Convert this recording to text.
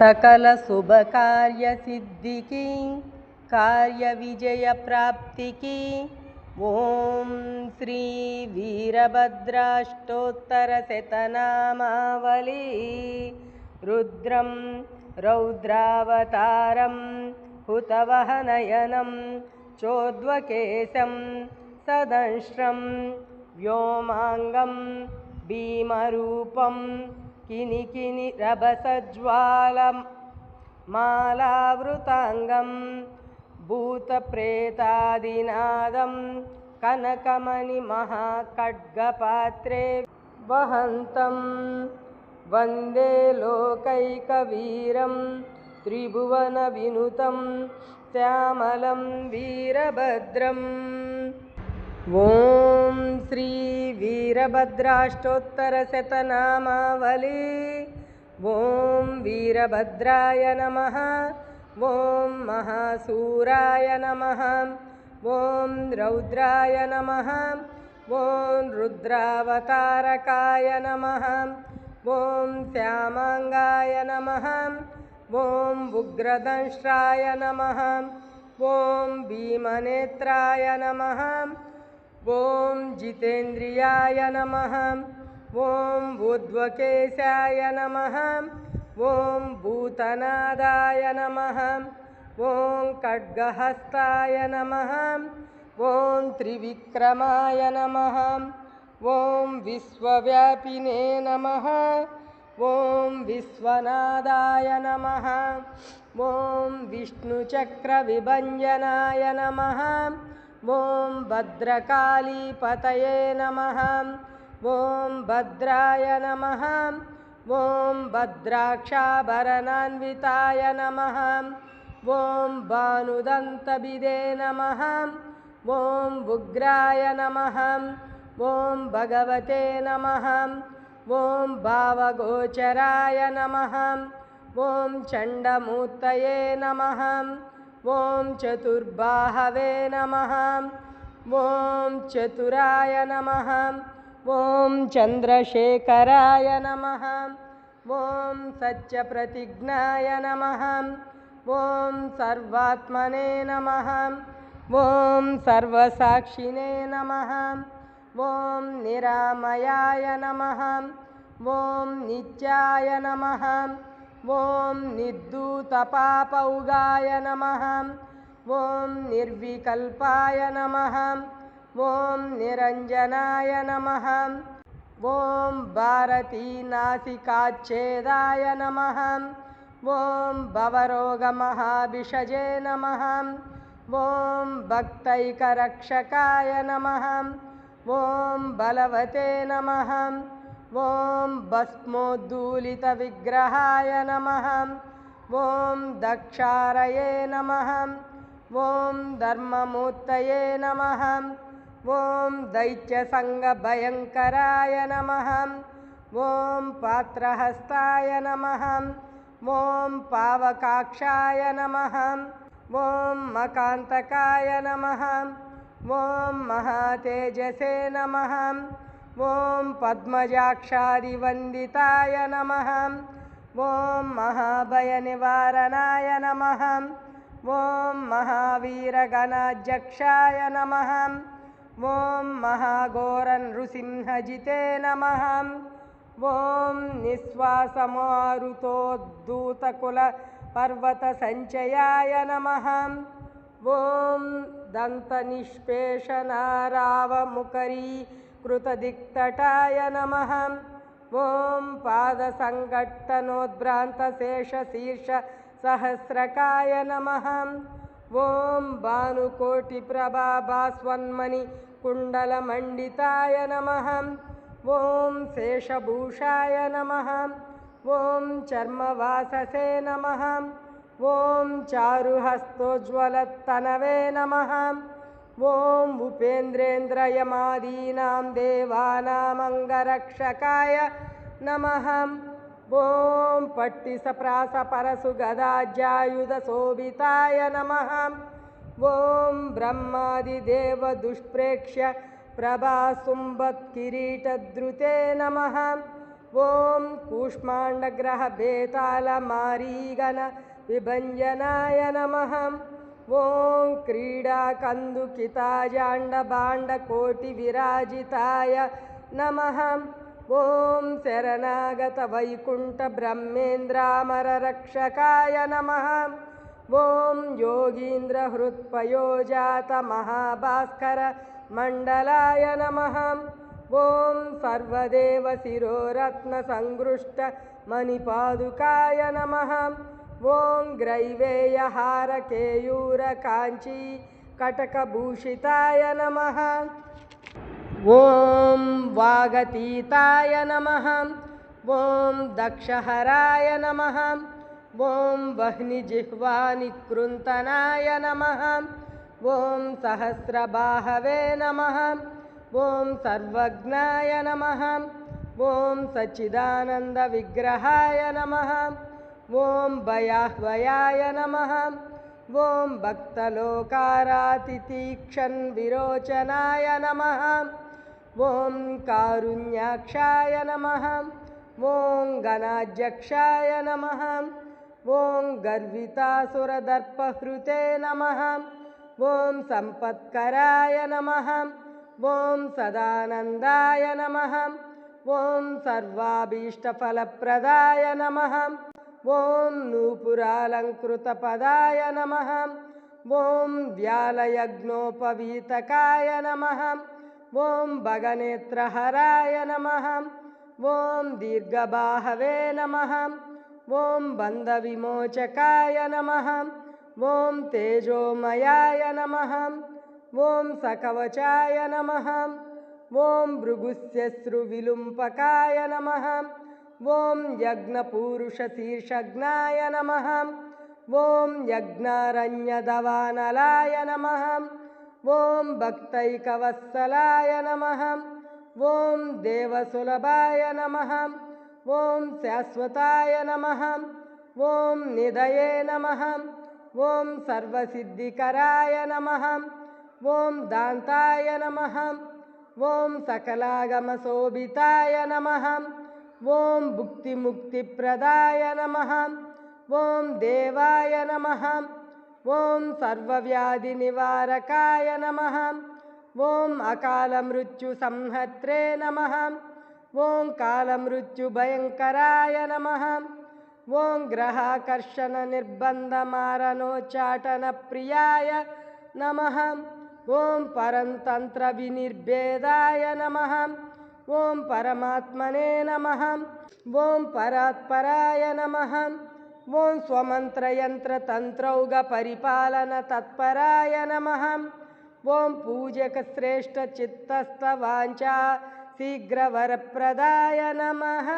सकलशुभकार्यसिद्धिकी कार्यविजयप्राप्तिकी। ॐ श्रीवीरभद्राष्टोत्तरशतनामावली रुद्रं रौद्रावतारं हुतवहनयनं चोद्वकेशं सदंष्ट्रं व्योमाङ्गं भीमरूपं किनिकिनिरभसज्ज्वालं मालावृताङ्गं भूतप्रेतादिनादं कनकमणिमहाखड्गपात्रे वहन्तं वन्दे लोकैकवीरं त्रिभुवनविनुतं श्यामलं वीरभद्रम् ॐ श्रीवीरभद्राष्टोत्तरशतनामावली ॐ वीरभद्राय नमः। ॐ महासूराय नमः। ॐ रौद्राय नमः। ॐ रुद्रावतारकाय नमः। ॐ श्यामाङ्गाय नमः। ॐ उग्रदंष्ट्राय नमः। ॐ भीमनेत्राय नमः ॐ जितेन्द्रियाय नमः। ॐ ऊर्ध्वकेशाय नमः। ॐ भूतनादाय नमः। ॐ खड्गहस्ताय नमः। ॐ त्रिविक्रमाय नमः। ॐ विश्वव्यापिने नमः। ॐ विश्वनादाय नमः। ॐ विष्णुचक्रविभञ्जनाय नमः ॐ भद्रकालीपतये नमः। ॐ भद्राय नमः। ॐ भद्राक्षाभरणान्विताय नमः। ॐ भानुदन्तभिदे नमः। ॐ उग्राय नमः। ॐ भगवते नमः। ॐ भावगोचराय नमः। ॐ चण्डमूर्तये नमः ॐ चतुर्बाहवे नमः ॐ चतुराय नमः ॐ चन्द्रशेखराय नमः ॐ सत्यप्रतिज्ञाय नमः ॐ सर्वात्मने नमः ॐ सर्वसाक्षिणे नमः ॐ निरामयाय नमः ॐ नित्याय नमः ॐ निर्धूतपापौगाय नमः। ॐ निर्विकल्पाय नमः। ॐ निरञ्जनाय नमः। ॐ भारतीनासिकाच्छेदाय नमः। ॐ भवरोगमहाभिषजे नमः। ॐ भक्तैकरक्षकाय नमः। ॐ बलवते नमः ॐ भस्मोद्धूलितविग्रहाय नमः। ॐ दक्षारये नमः। ॐ धर्ममूर्तये नमः। ॐ दैत्यसङ्गभयङ्कराय नमः। ॐ पात्रहस्ताय नमः। ॐ पावकाक्षाय नमः। ॐ मकान्तकाय नमः। ॐ महातेजसे नमः ॐ पद्मजाक्षादिवन्दिताय नमः। ॐ महाभयनिवारणाय नमः। ॐ महावीरगणाध्यक्षाय नमः। ॐ महाघोरनृसिंहजिते नमः। ॐ निःश्वासमारुतोद्धूतकुलपर्वतसञ्चयाय नमः। ॐ दन्तनिष्पेषनारावमुकरीकृतदिक्तटाय नमः। ॐ पादसङ्घट्टनोद्भ्रान्तशेषशीर्षसहस्रकाय नमः। ॐ भानुकोटिप्रभाभास्वन्मणिकुण्डलमण्डिताय नमः। ॐ शेषभूषाय नमः। ॐ चर्मवाससे नमः। ॐ चारुहस्तोज्ज्वलत्तनवे नमः ॐ उपेन्द्रेन्द्रयमादीनां देवानामङ्गरक्षकाय नमः। ॐ पट्टिसप्रासपरसुगदाज्यायुधशोभिताय नमः। ॐ ब्रह्मादिदेवदुष्प्रेक्ष्य प्रभासुम्बत्किरीटद्रुते नमः। ॐ कूष्माण्डग्रहबेतालमारीगण विभञ्जनाय नमः ॐ क्रीडाकन्दुकिताजाण्डभाण्डकोटिविराजिताय नमः। ॐ शरणागतवैकुण्ठब्रह्मेन्द्रामररक्षकाय नमः। ॐ योगीन्द्रहृत्पयोजातमहाभास्करमण्डलाय नमः। ॐ सर्वदेवशिरोरत्नसङ्गृष्टमणिपादुकाय नमः ॐ ग्रैवेयहारकेयूरकाञ्ची कटकभूषिताय नमः। ॐ वागतीताय नमः। ॐ दक्षहराय नमः। ॐ वह्निजिह्वानिकृन्तनाय नमः। ॐ सहस्रबाहवे नमः। ॐ सर्वज्ञाय नमः। ॐ सच्चिदानन्दविग्रहाय नमः ॐ भयाह्वयाय नमः ॐ भक्तलोकारातितीक्षन् विरोचनाय नमः ॐ कारुण्याक्षाय नमः ॐ गणाध्यक्षाय नमः ॐ गर्वितासुरदर्पहृते नमः ॐ सम्पत्कराय नमः ॐ सदानन्दाय नमः ॐ सर्वाभीष्टफलप्रदाय नमः ॐ नूपुरालङ्कृतपदाय नमः। ॐ व्यालयज्ञोपवीतकाय नमः। ॐ भगनेत्रहराय नमः। ॐ दीर्घबाहवे नमः। ॐ बन्धविमोचकाय नमः। ॐ तेजोमयाय नमः। ॐ सकवचाय नमः। ॐ भृगुस्यश्रुविलुम्पकाय नमः ॐ यज्ञपूरुषशीर्षज्ञाय नमः। ॐ यज्ञारण्यदवानलाय नमः। ॐ भक्तैकवत्सलाय नमः। ॐ देवसुलभाय नमः। ॐ शाश्वताय नमः। ॐ निधये नमः। ॐ सर्वसिद्धिकराय नमः। ॐ दान्ताय नमः। ॐ सकलागमशोभिताय नमः ॐ भुक्तिमुक्तिप्रदाय नमः ॐ देवाय नमः ॐ सर्वव्याधिनिवारकाय नमः ॐ अकालमृत्युसंहत्रे नमः ॐ कालमृत्युभयङ्कराय नमः ॐ ग्रहाकर्षणनिर्बन्धमारणोच्चाटनप्रियाय नमः ॐ परन्तन्त्रविनिर्भेदाय नमः ॐ परमात्मने नमः ॐ परात्पराय नमः ॐ स्वमन्त्रयन्त्रतन्त्रौघपरिपालनतत्पराय नमः ॐ पूजकश्रेष्ठचित्तस्तवाञ्छा शीघ्रवरप्रदाय नमः